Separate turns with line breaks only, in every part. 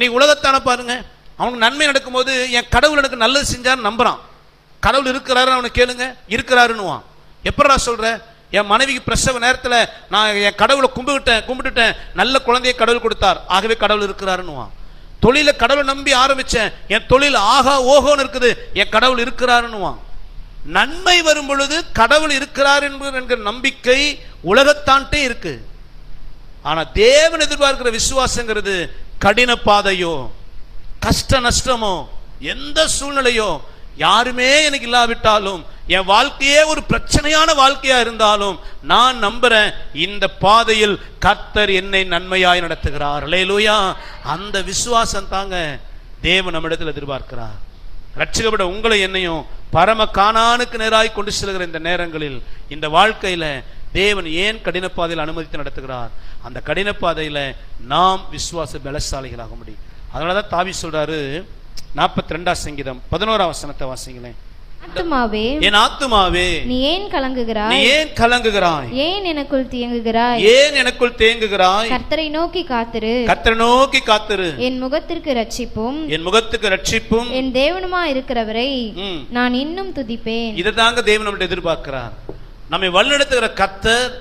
இன்னைக்கு உலகத்தான பாருங்க. அவனுக்கு நன்மை நடக்கும்போது என் கடவுள் எனக்கு நல்லது செஞ்சான்னு நம்புறான். கடவுள் இருக்கிறாரு அவனை கேளுங்க. இருக்கிறாருன்னுவான். எப்படா சொல்ற? என் மனைவிக்கு பிரசவ நேரத்தில் நான் என் கடவுளை கும்பிட்டேன் கும்பிட்டுட்டேன். நல்ல குழந்தையை கடவுள் கொடுத்தார். ஆகவே கடவுள் இருக்கிறாருன்னுவான். தொழில கடவுளை நம்பி ஆரம்பிச்சேன். என் தொழில் ஆகா ஓஹோன்னு இருக்குது. என் கடவுள் இருக்கிறாருன்னுவான். நன்மை வரும் பொழுது கடவுள் இருக்கிறார் என்பது என்கிற நம்பிக்கை உலகத்தான்ட்டே இருக்கு. ஆனால் தேவன் எதிர்பார்க்கிற விசுவாசங்கிறது கடின பாதையோ கஷ்ட நஷ்டமோ எந்த சூழ்நிலையோ யாருமே எனக்கு இல்லாவிட்டாலும் என் வாழ்க்கையே ஒரு பிரச்சனையான வாழ்க்கையா இருந்தாலும் நான் நம்புறேன் இந்த பாதையில் கர்த்தர் என்னை நன்மையாய் நடத்துகிறார். லேலூயா அந்த விசுவாசம் தாங்க தேவன் நம்மிடத்தில் எதிர்பார்க்கிறார். ரட்சிக்கப்பட உங்களை என்னையும் பரம காணானுக்கு நேராய் கொண்டு செல்கிற இந்த நேரங்களில் இந்த வாழ்க்கையில தேவன் ஏன் கடின பாதையில் அனுமதித்து நடத்துகிறார்? அந்த கடின பாதையில நாம் விசுவாச பலசாலிகளாக முடியும். அதனாலதான் தாவி சொல்றாரு நாற்பத்தி ரெண்டாம் சங்கீதம் பதினோராம் வசனத்தை வாசிங்களேன்.
ஆத்துமாவே
என் ஆத்துமாவே
நீ ஏன்
நீ
கலங்குகிறாய்
ஏன் கலங்குகிறாய்?
ஏன் எனக்குள் தியங்குகிறாய்
ஏன் எனக்குள் தேங்குகிறாய்?
கர்த்தரை நோக்கி காத்திரு.
கர்த்தரை நோக்கி காத்திரு.
என் முகத்திற்கு ரட்சிப்பும்
என் முகத்துக்கு ரட்சிப்பும்
என் தேவனுமா இருக்கிறவரை. நான் இன்னும் துதிப்பேன்.
இதை தாங்க தேவன் நம்மகிட்ட எதிர்பார்க்கிறார். நம்மை வழிநடத்துகிற கத்தர்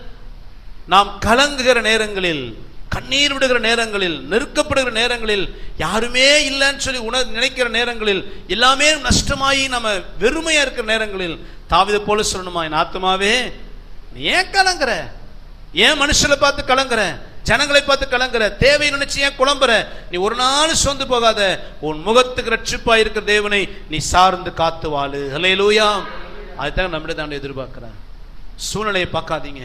நாம் கலங்குகிற நேரங்களில் கண்ணீர் விடுகிற நேரங்களில் நெருக்கப்படுகிற நேரங்களில் யாருமே இல்லைன்னு சொல்லி உணர் நினைக்கிற நேரங்களில் எல்லாமே நஷ்டமாயி நம்ம வெறுமையா இருக்கிற நேரங்களில் தாவிதை போல சொல்லணுமா என் ஆத்மாவே நீ ஏன் கலங்குற? ஏன் மனுஷனை பார்த்து கலங்குற? ஜனங்களை பார்த்து கலங்குற? தேவை நினைச்சு ஏன் குழம்புற? நீ ஒரு நாள் சொந்து போகாத. உன் முகத்துக்கு ரட்சிப்பா இருக்கிற தேவனை நீ சார்ந்து காத்து வாழு. ஹலேலூயா அதுதான் நம்மிடம் தான் எதிர்பார்க்கிறேன் சூழ்நிலையை பார்க்காதீங்க.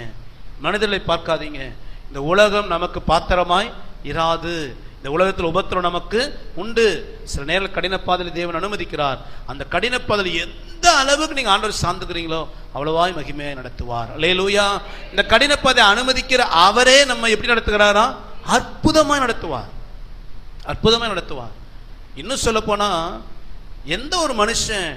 மனிதர்களை பார்க்காதீங்க. இந்த உலகம் நமக்கு பாத்திரமாய் இராது. இந்த உலகத்தில் உபத்திரம் நமக்கு உண்டு. சில நேரம் கடின பாதையில் தேவன் அனுமதிக்கிறார். அந்த கடின பாதையில் எந்த அளவுக்கு நீங்கள் ஆண்டவர் சார்ந்துக்கிறீங்களோ அவ்வளவாய் மகிமையை நடத்துவார். அல்லேலூயா இந்த கடின பாதையை அனுமதிக்கிற அவரே நம்ம எப்படி நடத்துகிறாரா? அற்புதமாய் நடத்துவார். அற்புதமாய் நடத்துவார். இன்னும் சொல்ல போனா எந்த ஒரு மனுஷன்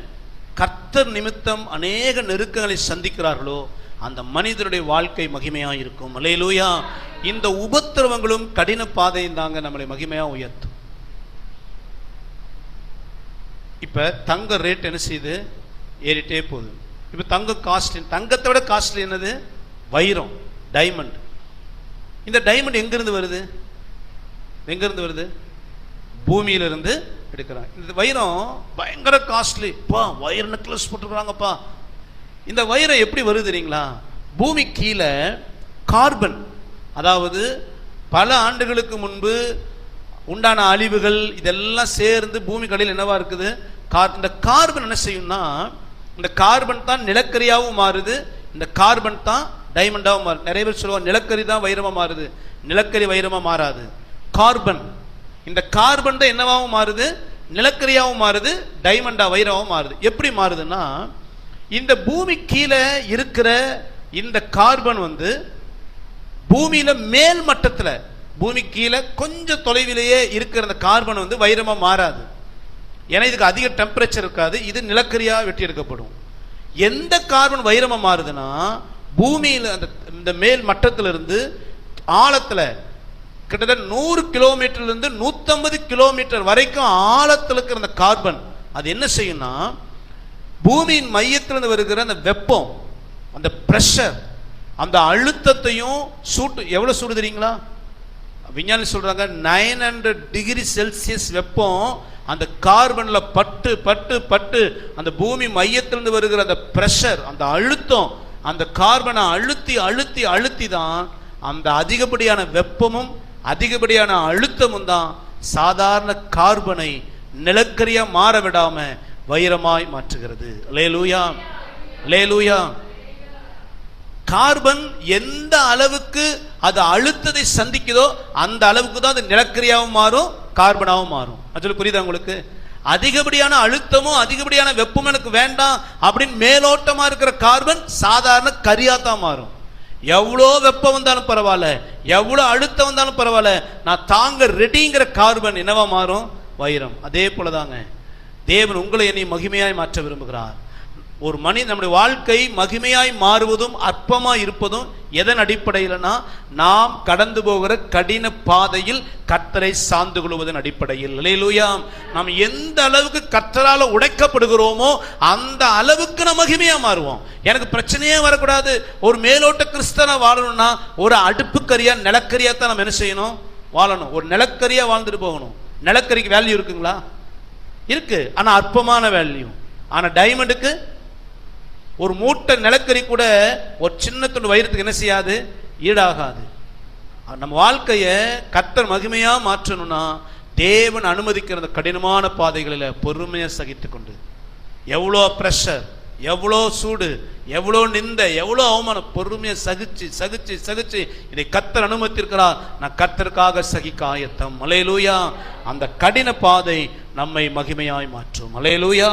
கர்த்தர் நிமித்தம் அநேக நெருக்கங்களை சந்திக்கிறார்களோ அந்த மனிதருடைய வாழ்க்கை மகிமையாக இருக்கும் அலையிலூயா இந்த உபத்திரவங்களும் கடின பாதையும் தாங்க நம்மளை மகிமையாக உயர்த்தும். இப்போ தங்க ரேட் என்ன செய்யுது ஏறிட்டே போகுது. இப்போ தங்க காஸ்ட்லி தங்கத்தை விட காஸ்ட்லி என்னது? வைரம் டைமண்ட் இந்த டைமண்ட் எங்கேருந்து வருது? எங்கேருந்து வருது? பூமியிலிருந்து எடுக்கிறாங்க. இந்த வைரம் பயங்கர காஸ்ட்லி பா வைர நெக்லஸ் போட்டுருக்குறாங்கப்பா இந்த வைரம் எப்படி வருது தெரியுங்களா? பூமி கீழே கார்பன். அதாவது பல ஆண்டுகளுக்கு முன்பு உண்டான அழிவுகள் இதெல்லாம் சேர்ந்து பூமி கடையில் என்னவா இருக்குது? கார் இந்த கார்பன் என்ன செய்யும்னா இந்த கார்பன் தான் நிலக்கரியாகவும் மாறுது. இந்த கார்பன் தான் டைமண்டாகவும் மாறுது. நிறைய பேர் சொல்லுவாங்க நிலக்கரி தான் வைரமாக மாறுது. நிலக்கரி வைரமாக மாறாது. கார்பன். இந்த கார்பன் தான் என்னவாகவும் மாறுது? நிலக்கரியாகவும் மாறுது டைமண்டா வைரமாகவும் மாறுது. எப்படி மாறுதுன்னா இந்த பூமி கீழே இருக்கிற இந்த கார்பன் வந்து பூமியில மேல் மட்டத்தில் பூமி கீழே கொஞ்சம் தொலைவிலேயே இருக்கிற அந்த கார்பன் வந்து வைரமா மாறாது. ஏன்னா இதுக்கு அதிக டெம்பரேச்சர் இருக்காது இது நிலக்கரியா வெட்டி எடுக்கப்படும். எந்த கார்பன் வைரமா மாறுதுன்னா பூமியில அந்த இந்த மேல் மட்டத்துல இருந்து ஆழத்துல கிட்டத்தட்ட நூறு கிலோமீட்டர்ல இருந்து கிலோமீட்டர் வரைக்கும் ஆழத்துல இருக்கிற அந்த கார்பன் அது என்ன செய்யும்னா பூமியின் மையத்திலிருந்து வருகிற அந்த வெப்பம் அந்த ப்ரெஷர் அந்த அழுத்தத்தையும் சூட்டு எவ்வளோ சூடு தெரியுங்களா? விஞ்ஞானி சொல்கிறாங்க நைன் ஹண்ட்ரட் டிகிரி செல்சியஸ் வெப்பம் அந்த கார்பனில் பட்டு பட்டு பட்டு அந்த பூமி மையத்திலிருந்து வருகிற அந்த ப்ரெஷர் அந்த அழுத்தம் அந்த கார்பனை அழுத்தி அழுத்தி அழுத்தி தான் அந்த அதிகப்படியான வெப்பமும் அதிகப்படியான அழுத்தமும் தான் சாதாரண கார்பனை நிலக்கரியாக மாற விடாமல் வைரமாய் மாற்றுகிறது. லேலூயா லேலூயா கார்பன் எந்த அளவுக்கு அது அழுத்தத்தை சந்திக்குதோ அந்த அளவுக்கு தான் அது நிலக்கரியாகவும் மாறும் கார்பனாகவும் மாறும். அது புரியுதா உங்களுக்கு? அதிகப்படியான அழுத்தமும் அதிகப்படியான வெப்பமும் எனக்கு வேண்டாம் அப்படின்னு மேலோட்டமா இருக்கிற கார்பன் சாதாரண கரியா தான் மாறும். எவ்வளோ வெப்பம் வந்தாலும் பரவாயில்ல எவ்வளோ அழுத்தம் வந்தாலும் பரவாயில்ல நான் தாங்க ரெடிங்கிற கார்பன் என்னவா மாறும்? வைரம். அதே போலதாங்க. தேவன் உங்களை என்னை மகிமையாய் மாற்ற விரும்புகிறார். ஒரு மனித நம்முடைய வாழ்க்கை மகிமையாய் மாறுவதும் அற்பமாக இருப்பதும் எதன் அடிப்படையில்னா நாம் கடந்து போகிற கடின பாதையில் கத்தரை சார்ந்து கொள்வதன் அடிப்படையில். இல்லையிலூயா நாம் எந்த அளவுக்கு கத்தரால் உடைக்கப்படுகிறோமோ அந்த அளவுக்கு நம்ம மகிமையாக மாறுவோம். எனக்கு பிரச்சனையே வரக்கூடாது. ஒரு மேலோட்ட கிறிஸ்தனா வாழணும்னா ஒரு அடுப்புக்கரியாக நிலக்கரியாக தான் நம்ம என்ன செய்யணும்? வாழணும். ஒரு நிலக்கரியாக வாழ்ந்துட்டு போகணும். நிலக்கரிக்கு வேல்யூ இருக்குங்களா? இருக்கு. ஆனா அற்பமான வேல்யூ ஆனா டைமண்டுக்கு ஒரு மூட்டை நிலக்கரி கூட ஒரு சின்ன துண்டு வயிறத்துக்கு என்ன செய்யாது? ஈடாகாது. நம்ம வாழ்க்கையை கத்தர் மகிமையா மாற்றணும்னா தேவன் அனுமதிக்கிற அந்த கடினமான பாதைகளில் பொறுமையா சகித்து கொண்டு. எவ்வளோ ப்ரெஷர் எவ்வளோ சூடு எவ்வளோ நிந்த எவ்வளோ அவமானம் பொறுமையை சகிச்சு சகிச்சு சகிச்சு இதை கத்தர் அனுமதித்திருக்கிறார். நான் கத்தருக்காக சகிக்க ஆயத்தம். மலையிலூயா அந்த கடின பாதை நம்மை மகிமையாய் மாற்றும். அலையலூயா